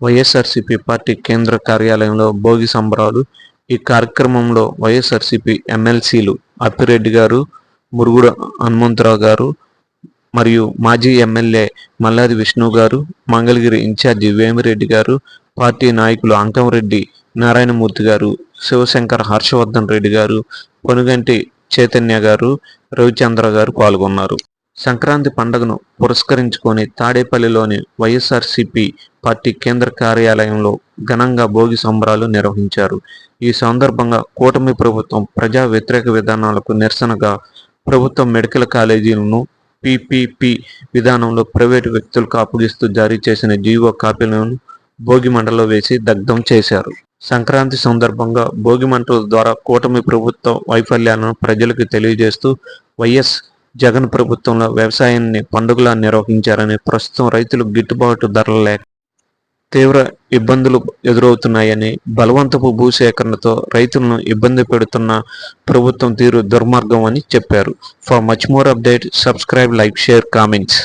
YSRCP party కేంద్ర కార్యాలయంలో భోగి సంబరాలు. ఈ కార్యక్రమంలో వైఎస్ఆర్సీపీ ఎమ్మెల్సీలు అప్పిరెడ్డి గారు మురుగుడు హనుమంతరావు గారు మరియు మాజీ ఎమ్మెల్యే మల్లాది విష్ణు గారు మంగళగిరి ఇన్ఛార్జి వేమిరెడ్డి గారు పార్టీ నాయకులు అంకంరెడ్డి నారాయణమూర్తి గారు శివశంకర్ హర్షవర్ధన్ రెడ్డి గారు పొనుగంటి చైతన్య గారు రవిచంద్ర గారు పాల్గొన్నారు. సంక్రాంతి పండుగను పురస్కరించుకొని తాడేపల్లిలోని వైఎస్ఆర్సిపి పార్టీ కేంద్ర కార్యాలయంలో ఘనంగా భోగి సంబరాలు నిర్వహించారు. ఈ సందర్భంగా కూటమి ప్రభుత్వం ప్రజా వ్యతిరేక విధానాలకు నిరసనగా ప్రభుత్వ మెడికల్ కాలేజీలను పిపిపి విధానంలో ప్రైవేటు వ్యక్తులకు అప్పగిస్తూ జారీ చేసిన జీవో కాపీలను భోగి మంటలో వేసి దగ్ధం చేశారు. సంక్రాంతి సందర్భంగా భోగి మంటల ద్వారా కూటమి ప్రభుత్వ వైఫల్యాలను ప్రజలకు తెలియజేస్తూ వైఎస్ జగన్ ప్రభుత్వంలో వ్యవసాయాన్ని పండుగలా నిర్వహించారని ప్రస్తుతం రైతులు గిట్టుబాటు ధరలు లేక తీవ్ర ఇబ్బందులు ఎదురవుతున్నాయని బలవంతపు భూసేకరణతో రైతులను ఇబ్బంది పెడుతున్న ప్రభుత్వం తీరు దుర్మార్గం అని చెప్పారు. For much more update subscribe like share comments